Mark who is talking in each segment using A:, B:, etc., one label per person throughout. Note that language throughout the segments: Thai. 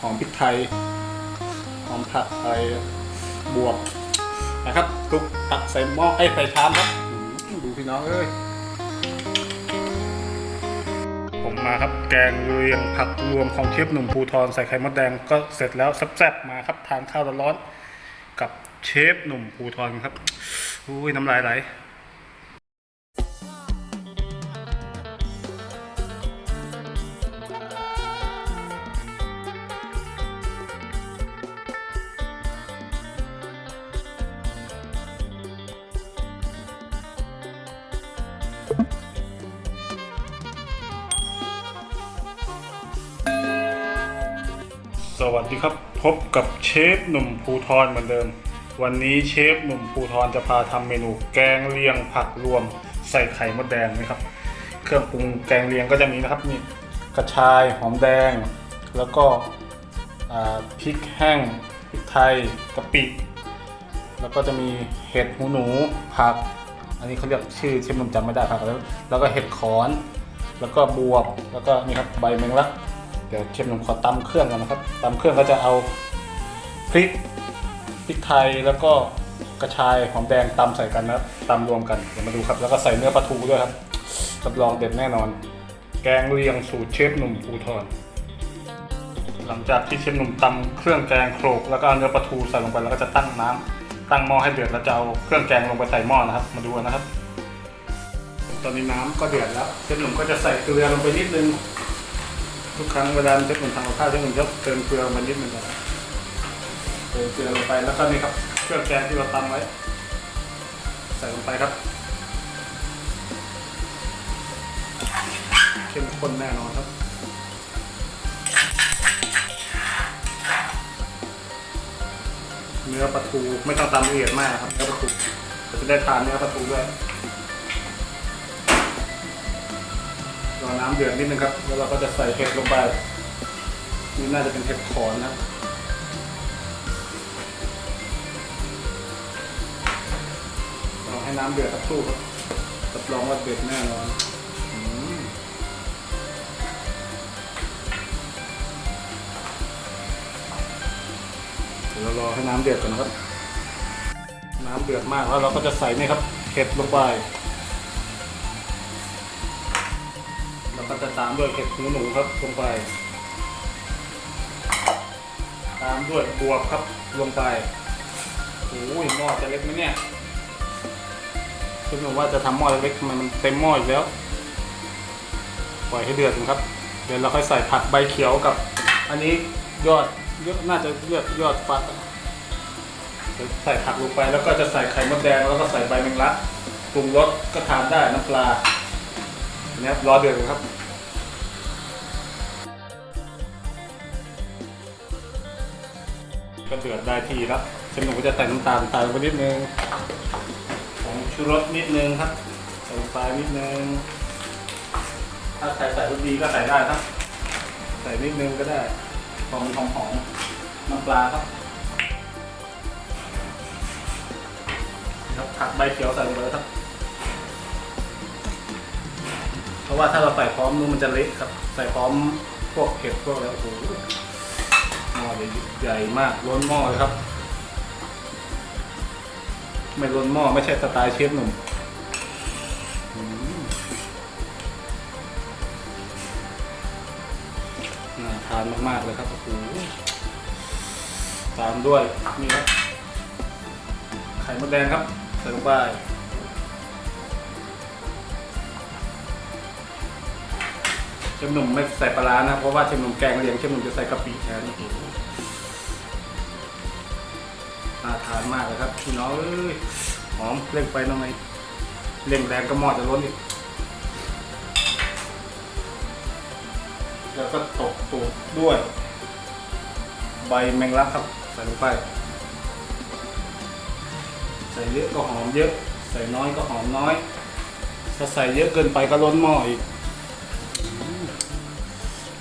A: หอมพริกไทย หอมผักอะไรบวกนะครับคลุกตักใส่หม้อไอ้ใส่ชามครับ ดูพี่น้องเอ้ย ผมมาครับแกงเรียงผักรวมของเชฟหนุ่มภูทรใส่ไข่มดแดงก็เสร็จแล้วแซ่บๆมาครับทานข้าวร้อนๆกับเชฟหนุ่มภูทรครับอุ้ยน้ำลายไหล สวัสดีครับ พบกับเชฟหนุ่มภูทรเหมือนเดิม วันนี้เชฟหนุ่มภูทรจะพาทำเมนูแกงเลียงผักรวม ใส่ไข่มดแดงนะครับ เครื่องปรุงแกงเลียงก็จะมีนะครับมีกระชายหอมแดง แล้วก็พริกแห้งพริกไทยกะปิแล้วก็จะมีเห็ดหูหนูผัก อันนี้เขาเรียกชื่อเชฟหนุ่มจำไม่ได้ผักแล้วแล้วก็เห็ดขอน แล้วก็บวบแล้วก็นี่ครับใบแมงลัก เดี๋ยวเชฟหนุ่มขอตำเครื่องกันนะครับตำเครื่องก็จะเอาพริกพริกไทยแล้วก็กระชายหอมแดงตำใส่กันนะตำรวมกันเดี๋ยวมาดูครับ แล้วก็ใส่เนื้อปลาทูด้วยครับรับรองเด็ดแน่นอน แกงเลียงสูตรเชฟหนุ่มภูทรหลังจากที่เชฟหนุ่มตำเครื่องแกงโขลกแล้วก็เอาเนื้อปลาทูใส่ลงไปแล้วก็จะตั้งน้ำตั้งหม้อให้เดือดแล้วจะเอาเครื่องแกงลงไปใส่หม้อนะครับ มาดูนนะครับ ตอนนี้น้ำก็เดือดแล้วเชฟหนุ่มก็จะใส่เกลือลงไปนิดนึง ทุกครั้งเวลาเชฟหนุ่มทำกับข้าวเชฟหนุ่มจะเติมเกลือลงไปนิดหนึงก่อนเติมเกลือลงไปแล้วก็นี่ครับเครื่องแกงที่เราตำไว้ ใส่ลงไปครับเข้มข้นแน่นอนครับเนื้อปลาทูไม่ต้องตำละเอียดมากนะครับเนื้อปลาทูเราจะได้ทานเนื้อปลาทูด้วย อน้ำเดือดนิดนึงครับ แล้วเราก็จะใส่เห็ดลงไป นี่น่าจะเป็นเห็ดขอนนะครับรอให้น้ำเดือดสักครู่ครับรับรองว่าเด็ดแน่นอนเดี๋ยวเรารอให้น้ำเดือดก่อนนะครับ น้ำเดือดมากแล้วเราก็จะใส่นี่ครับเห็ดลงไป ก็จะตามด้วยเห็ดหูหนูครับลงไป ตามด้วยบวบครับลงไปโอ้ยหม้อจะเล็กไหมเนี่ยคิดว่าจะทำหม้อเล็กๆทำไมมันเต็มหม้ออีกแล้ว ปล่อยให้เดือดก่อนครับ เดี๋ยวเราค่อยใส่ผักใบเขียวกับ อันนี้ยอดยอดน่าจะยอดยอดฟักอะเดี๋ยวใส่ผักลงไปแล้วก็จะใส่ไข่มดแดงแล้วก็ใส่ใบแมงลักปรุงรสก็ทานได้น้ำปลาอันนี้ครับรอเดือดก่อนครับ ก็เดือดได้ทีแล้วเชฟหนุ่มก็จะใส่น้ำตาลใส่ลงไปนิดนึงผงชูรสนิดนึงครับใส่ลงไปนิดนึง ถ้าใครใส่รสดีก็ใส่ได้ครับ ใส่นิดนึงก็ได้พอมหอมหอมน้ำปลาครับครับผักใบเขียวใส่ลงไปแล้วครับ เพราะว่าถ้าเราใส่พร้อมนู้มันจะเละครับ ใส่พร้อมพวกเห็ดพวกแล้วโอ้โห ใหญ่มากล้นหม้อเลยครับ ไม่ล้นหม้อไม่ใช่สไตล์เชฟหนุ่มอืมน่าทานมากๆเลยครับโอ้โหตามด้วยนี่ครับไข่มดแดงครับใส่ลงไป เชฟหนุ่มไม่ใส่ปลาร้านะ เพราะว่าเชฟหนุ่มแกงเลียงเชฟหนุ่มจะใส่กะปิแทนโอ้โหน่าทานมากเลยครับพี่น้องเอ้ยหอมเร่งไฟหน่อยเร่งแรงก็หมอดจะล้นอีกแล้วก็ตกตูดด้วย ใบแมงลักครับ ใส่ลงไป ใส่เยอะก็หอมเยอะ ใส่น้อยก็หอมน้อย ถ้าใส่เยอะเกินไปก็ล้นหม้ออีก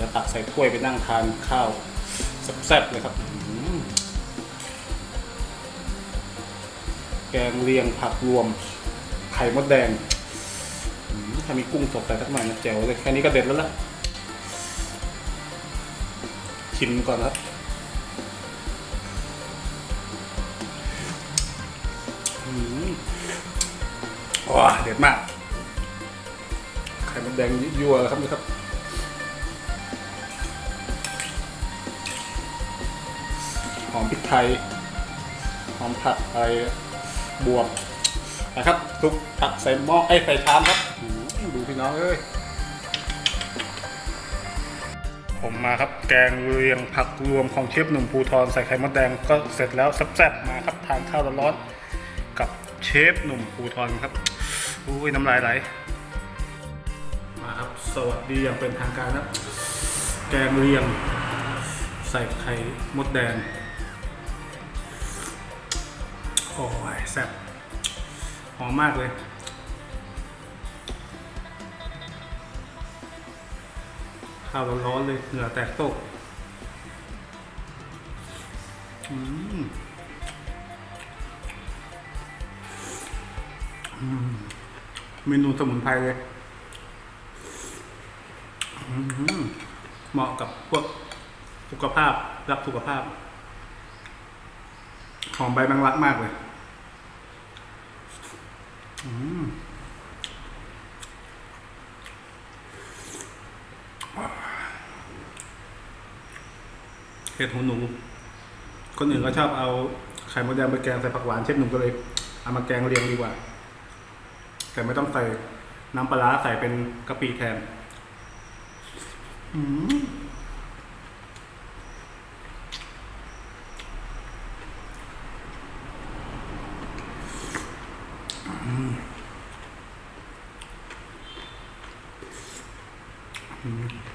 A: จะตักใส่ถ้วยไปนั่งทานข้าวแซ่บๆเลยครับ แกงเลียงผักรวม ไข่มดแดงอืมถ้ามีกุ้งสดใส่สักหน่อยนะแจ๋วเลยแค่นี้ก็เด็ดแล้วล่ะ ชิมก่อนครับอืมว้าเด็ดมาก ไข่มันแดงยั่วๆครับนี่ครับ หอมพริกไทย หอมผัดอะไรบวกนะครับทุกตักใส่หม้อไอ้ยใส่ชามครับอืมดูพี่น้องเอ้ยผมมาครับแกงเรียงผักรวมของเชฟหนุ่มภูทรใส่ไข่มดแดงก็เสร็จแล้วแซ่บๆมาครับทานข้าวร้อนๆกับเชฟหนุ่มภูทรครับอุ้ยน้ำลายไหลมาครับสวัสดีอย่างเป็นทางการนะแกงเรียงใส่ไข่มดแดง อ้ยแซ่บหอมมากเลย ข้าวร้อนๆเลย เหงื่อแตกตกอืมเมนูสมุนไพรเลยเหมาะกับพวกสุขภาพ รักสุขภาพ หอมใบแมงลักมากเลย เห็ดหูหนู คนอื่นก็ชอบเอาไข่มดแดงไปแกงใส่ผักหวานเชฟหนุ่มก็เลย เอามาแกงเรียงดีกว่า แต่ไม่ต้องใส่น้ำปลาร้าใส่เป็นกะปิแทน อืม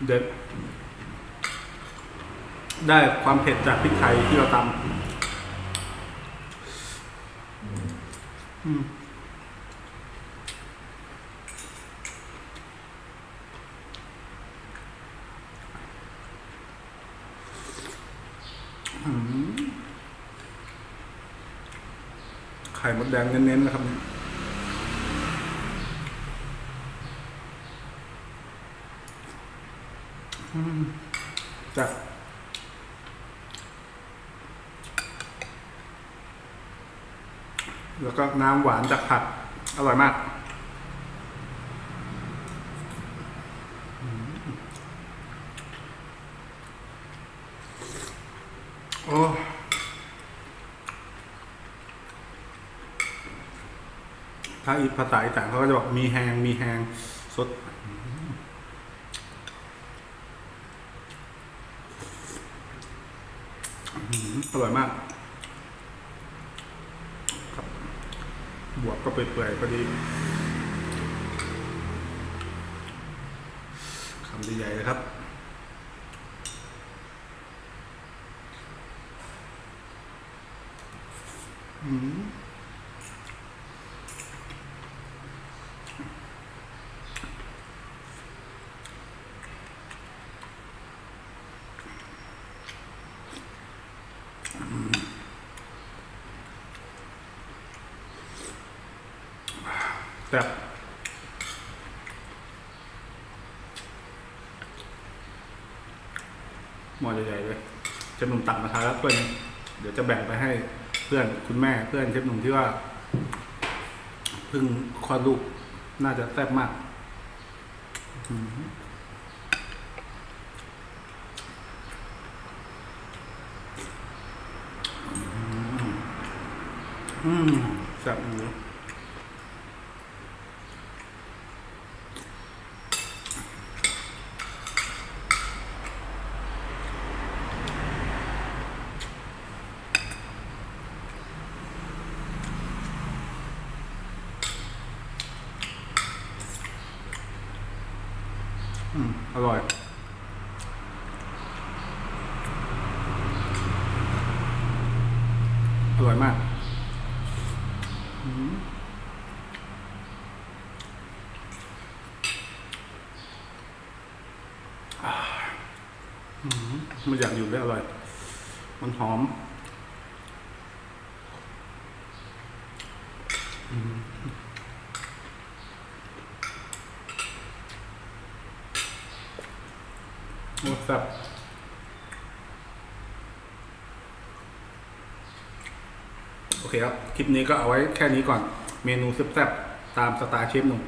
A: เด็ด ได้ความเผ็ดจากพริกไทยที่เราตำอืมไข่มดแดงเน้นๆนะครับเนี่ยอืม จากแล้วก็น้ำหวานจากผัก อร่อยมาก โอ้ถ้าอีกภาษาอีสานเขาก็จะบอกมีแหงมีแหงสด อร่อยมาก ครับวกก็เปื่อยๆพอดีคำใหญ่ๆเลยครับอืมแซ่บหม้อใหญ่ๆเลยเชฟหนุ่มตักมาทานแล้วเพื่อนเดี๋ยวจะแบ่งไปให้เพื่อนคุณแม่เพื่อนเชฟหนุ่มที่ว่าเพิ่งคลอดลูกน่าจะแซ่บมากอืมอืมแซ่บอยู่อืม อร่อย อร่อยมากมันอยากอยู่ได้อร่อย มันหอมอืม แซ่บโอเคครับ คลิปนี้ก็เอาไว้แค่นี้ก่อน เมนูแซ่บๆตามสไตล์เชฟหนุ่ม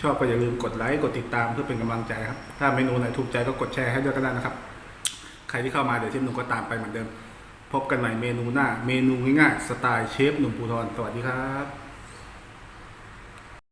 A: ชอบก็อย่าลืมกดไลค์ กดติดตามเพื่อเป็นกำลังใจครับ ถ้าเมนูไหนถูกใจก็กดแชร์ให้ด้วยก็ได้นะครับ ใครที่เข้ามาเดี๋ยวเชฟหนุ่มก็ตามไปเหมือนเดิม พบกันใหม่เมนูหน้า เมนูง่ายๆสไตล์เชฟหนุ่มภูทร สวัสดีครับ